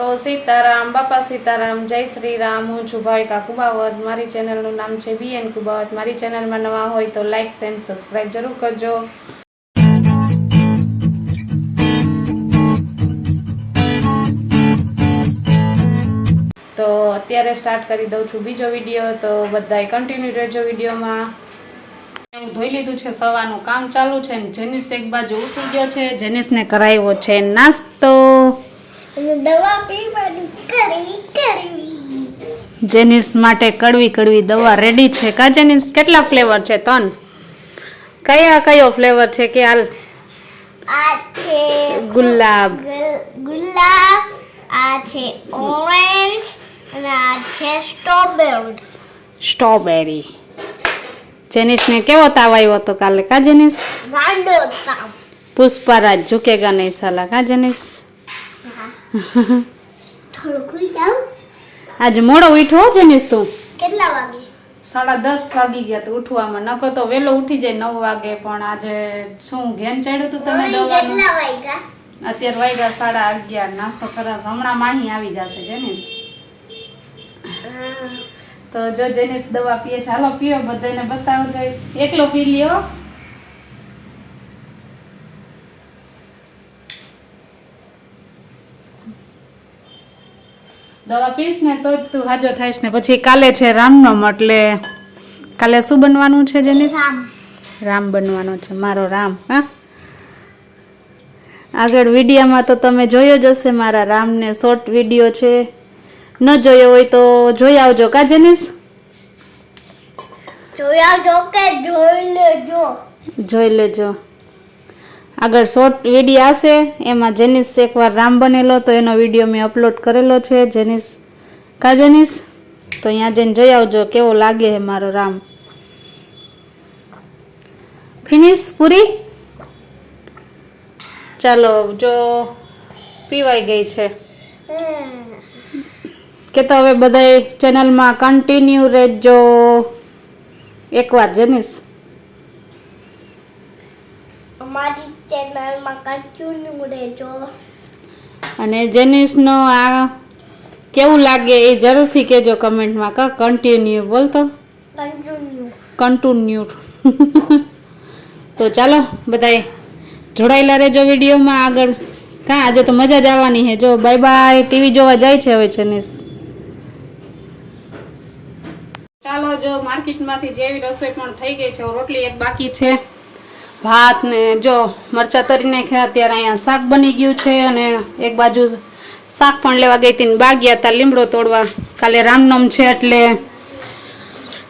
મિત્રો, સીતારામ, બાપા સીતારામ, જય શ્રી રામ હું છું ભાવિકા કુબાવત મારી ચેનલનું નામ છે બીએન કુબાવત મારી ચેનલમાં નવા હોય તો લાઈક એન્ડ સબસ્ક્રાઈબ જરૂર કરજો. તો અત્યારે સ્ટાર્ટ કરી દઉં છું બીજો વીડિયો તો બધાય કન્ટિન્યુ રહેજો વિડીયોમાં. હું ધોઈ લીધું છે, સવારનું કામ ચાલુ છે ને જેનિસ એક બાજુ ઉઠી ગયો છે. જેનિસને કરાવ્યો છે નાસ્તો. અને દવા પીવાની કરવી કરવી. જેનિસ માટે કડવી કડવી દવા રેડી છે. કા જેનિસ? કેટલા ફ્લેવર છે? ત્રણ કયા કયો ફ્લેવર છે કે હાલ? આ છે ગુલાબ. ગુલાબ આ છે ઓરેન્જ અને આ છે સ્ટ્રોબેરી સ્ટ્રોબેરી જેનિસને કેવો તાવ આવ્યો હતો કાલે? કા જેનિસ? ગાંડો તાવ. પુષ્પરાજ ઝુકેગા નહીં સાલા. કા જેનિસ? આજે મોડો ઉઠો છે જેનિસ તું? કેટલા વાગે? સાડા દસ વાગી ગયા તો ઉઠવામાં. નકો તો વેલો ઉઠી જાય નવ વાગે પણ આજે શું ઘેન ચડ્યું તું તમે કેટલા વાગ્યા? અત્યારે વાગ્યા સાડા અગિયાર. નાસ્તો કરાશ હમણાં માહી આવી જશે જેનિસ. તો જો જેનિસ દવા પીએ ચાલો પીઓ બધાને બતાવજો. એકલો પી લ્યો. દવા પીશ ને તો જ તું હાજો થઈશ ને. પછી કાલે છે રામનવમ એટલે કાલે શું બનવાનું છે જેની રામ. રામ બનવાનો છે મારો રામ હા? આગળ વિડીયામાં તો તમે જોયો જ હશે મારા રામને શોર્ટ વીડિયો છે. ન જોયો હોય તો જોઈ આવજો કા જેનિસ? જોઈ આવજો કે જોઈ લેજો. જોઈ લેજો. આગળ શોર્ટ વીડિયો આવશે એમાં જેનિસ એકવાર રામ બનેલો, તો એનો વીડિયો મેં અપલોડ કરેલો છે. જેનિસ, કા જેનિસ? તો અહીંયા જઈને જોઈ આવજો, કેવો લાગે છે મારો રામ. ફિનિશ, પૂરી? ચાલો, જો પીવાઈ ગઈ છે. કે તો હવે બધાય ચેનલમાં કન્ટિન્યુ રહેજો. એકવાર, જેનિસ. અમારી ચેનલમાં કન્ટિન્યુ રહેજો. અને જેનિસનો આ કેવું લાગે એ જરૂરથી કહેજો કમેન્ટમાં કા કન્ટિન્યુ બોલતો કન્ટિન્યુ કન્ટિન્યુ તો ચાલો બધાય જોડાયેલા રહેજો વિડીયોમાં આગળ. કા આજે તો મજા જ આવવાની છે. જો બાય બાય ટીવી જોવા જાય છે હવે જેનિસ ચાલો જો માર્કેટમાંથી જેવી રસોઈ પણ થઈ ગઈ છે રોટલી એક બાકી છે. ભાત ને જો મરચા તરી નાખ્યા, અત્યારે અહીંયા શાક બની ગયું છે અને એક બાજુ શાક પણ લેવા ગઈ હતી બાગ્યા હતા લીમડો તોડવા. કાલે રામનોમ છે એટલે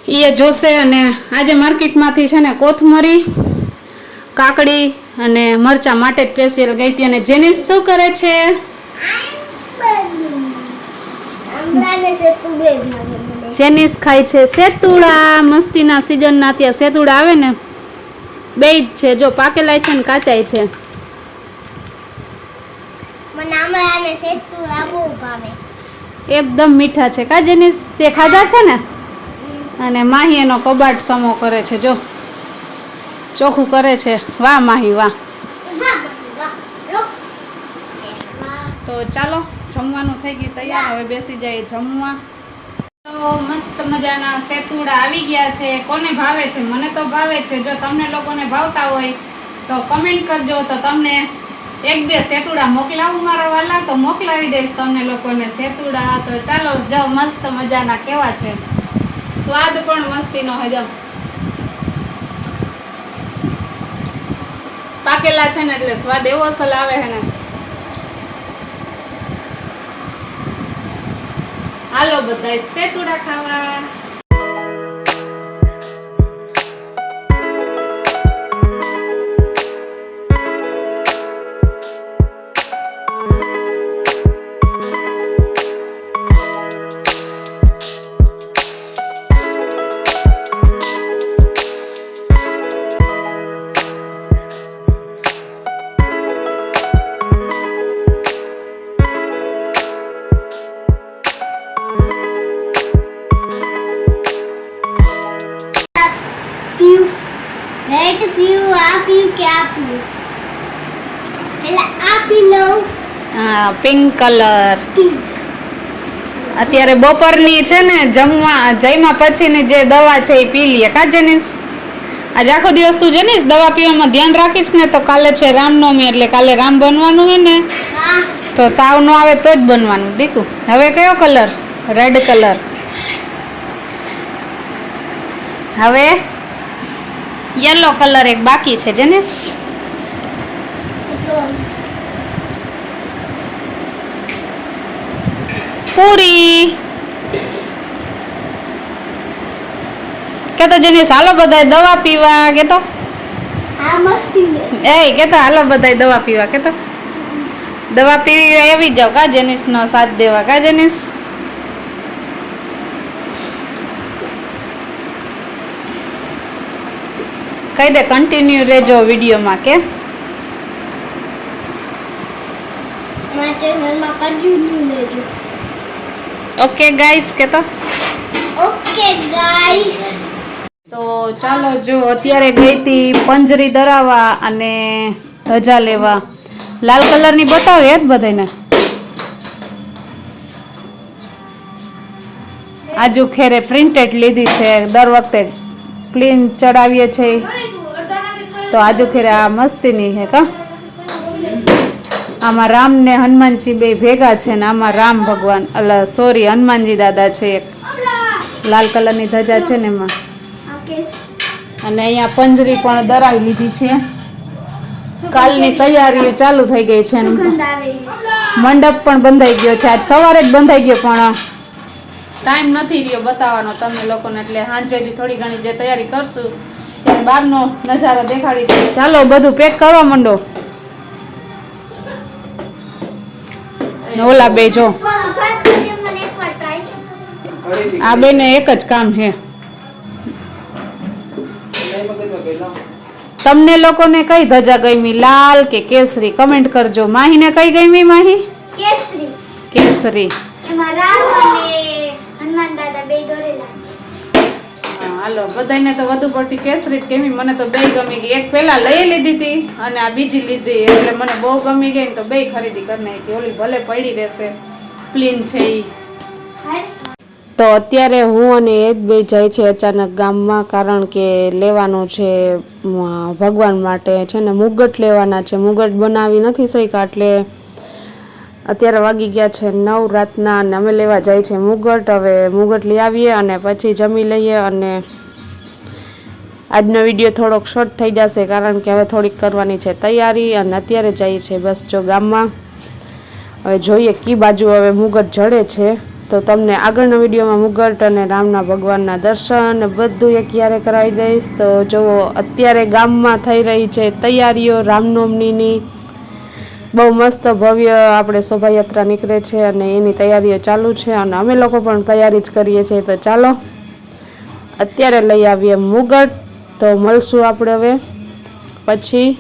એ જોશે અને આજે માર્કેટમાંથી છે ને કોથમરી, કાકડી અને મરચા માટે જ સ્પેશિયલ ગઈ હતી અને જેની શું કરે છે? જેનિસ ખાય છે સેતુડા. મસ્તીના સિઝનના ત્યાં સેતુડા આવે ને. બે જ છે. જો પાકેલા છે ને કાચાય છે. એકદમ મીઠા છે. કા જેનિસ? તે ખાધા છે ને? અને માહી એનો કબાટ સમો કરે છે. જો. ચોખ્ખું કરે છે. વાહ માહી વાહ. તો ચાલો જમવાનું થઈ ગયું તૈયાર. હવે બેસી જાય જમવા. મસ્ત મજાના સેતુડા આવી ગયા છે. કોને ભાવે છે? મને તો ભાવે છે. જો તમને લોકોને ભાવતા હોય તો કમેન્ટ કરજો. તો તમને એક બે સેતુડા મોકલાવું મારા વાલા? તો મોકલાવી દઈશ તમને લોકોને સેતુડા. તો ચાલો, જાઓ મસ્ત મજાના કેવા છે. સ્વાદ પણ મસ્તીનો હજમ પાકેલા છે ને એટલે સ્વાદ એવો અસલ આવે છે ને. હાલો બધાય સેતુડા ખાવા. આપી. એટલે આપી અત્યારે બપોરની છે ને જમવા જમ્યા પછીની જે દવા છે એ પી લઈએ. કા જેનીસ? આજે આખો દિવસ તું જેનીસ? દવા પીવામાં ધ્યાન રાખીશ ને? તો કાલે છે રામનવમી એટલે કાલે રામ બનવાનું હોય ને? તો તાવ નો આવે તો જ બનવાનું. દીકું હવે કયો કલર રેડ કલર હવે? યલો કલર એક બાકી છે જેનીસ પૂરી. કે તો જેનીસ હાલો બધાય દવા પીવા કે તો આ મસ્તી છે. એ કે તો હાલો બધાય દવા પીવા કે તો દવા પીવી આવી જાવ કા જેનિસ નો સાથ દેવા કા જેનિસ કહી દે કન્ટિન્યુ રહેજો વિડીયોમાં કે? ઓકે ગાઈસ કે તો ઓકે ગાઈસ તો ચાલો જો અત્યારે ગઈ હતી પંજરી દરાવા અને ધજા લેવા. લાલ કલરની બતાવે જ બધાને આજુ ખેરે પ્રિન્ટેડ લીધી છે દર વખતે પ્લેન ચડાવીએ છીએ તો આજુ ખેરે આ મસ્તીની હે કા? આમાં રામ ને હનુમાનજી બે ભેગા છે ને આમાં રામ ભગવાન, અલ, સોરી, હનુમાનજી દાદા છે એક. લાલ કલરની ધજા છે ને એમાં. અને અહીંયા પંજરી પણ દરાવી લીધી છે. કાલની તૈયારીઓ ચાલુ થઈ ગઈ છે મંડપ પણ બંધાઈ ગયો છે. આજ સવારે જ બંધાઈ ગયો પણ ટાઈમ નથી રહ્યો બતાવવાનો તમને લોકોને એટલે સાંજેથી થોડી ઘણી જે તૈયારી કરશું ત્યારે બહારનો નજારો દેખાડી દઈશ ચાલો બધું પેક કરવા માંડો. ઓલા બે જો. આ બેને એક જ કામ છે. તમને લોકોને કઈ ધજા ગમી? લાલ કે કેસરી? કમેન્ટ કરજો. માહીને કઈ ગમી માહી? કેસરી. કેસરી. એમાં રામ અને હાલો બધાને તો વધુ પડતી કેસરી કેમી મને તો બે ગમી ગઈ. એક પેલા લઈ લીધી હતી અને આ બીજી લીધી. એટલે મને બહુ ગમી ગઈ ને તો બે ખરીદી કરી નાખી. ઓલી ભલે પડી રહેશે. પ્લીન છે એ તો અત્યારે હું અને એ જ બે જાય છે અચાનક ગામમાં, કારણ કે લેવાનું છે ભગવાન માટે છે ને મુગટ લેવાના છે. મુગટ બનાવી નથી શક્યા, એટલે અત્યારે વાગી ગયા છે નવ રાતના અને અમે લેવા જાય છે મુગટ. હવે મુગટ લઈ આવીએ અને પછી જમી લઈએ અને આજનો વીડિયો થોડોક શોર્ટ થઈ જશે કારણ કે હવે થોડીક કરવાની છે તૈયારી અને અત્યારે જઈએ છે બસ જો ગામમાં. હવે જોઈએ કી બાજુ હવે મુગટ જડે છે. તો તમને આગળના વિડીયોમાં મુગટ અને રામના ભગવાનના દર્શન બધું એક ક્યારે કરાવી દઈશ. તો જુઓ, અત્યારે ગામમાં થઈ રહી છે તૈયારીઓ રામનવમીની. બહુ મસ્ત ભવ્ય આપણે શોભાયાત્રા નીકળે છે અને એની તૈયારીઓ ચાલુ છે અને અમે લોકો પણ તૈયારી જ કરીએ છીએ. તો ચાલો, અત્યારે લઈ આવીએ મુગટ. તો મળશું આપણે હવે. પછી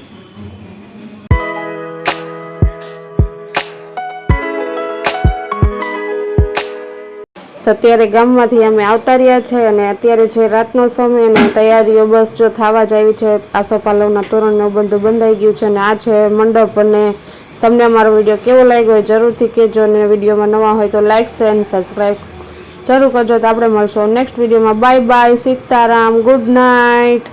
તો અત્યારે ગામમાંથી અમે આવતા રહ્યા છે અને અત્યારે છે રાતનો સમય અને તૈયારીઓ બસ જો થવા જ આવી છે, આસોપાલવના તોરણ ને બધું બંધાઈ ગયું છે અને આ છે મંડપ અને તમને અમારો વીડિયો કેવો લાગ્યો હોય જરૂરથી કહેજો અને વિડીયોમાં નવા હોય તો લાઇક શેર અને સબસ્ક્રાઈબ જરૂર કરજો. તો આપણે મળશું નેક્સ્ટ વિડીયોમાં. Bye bye Sitaram good night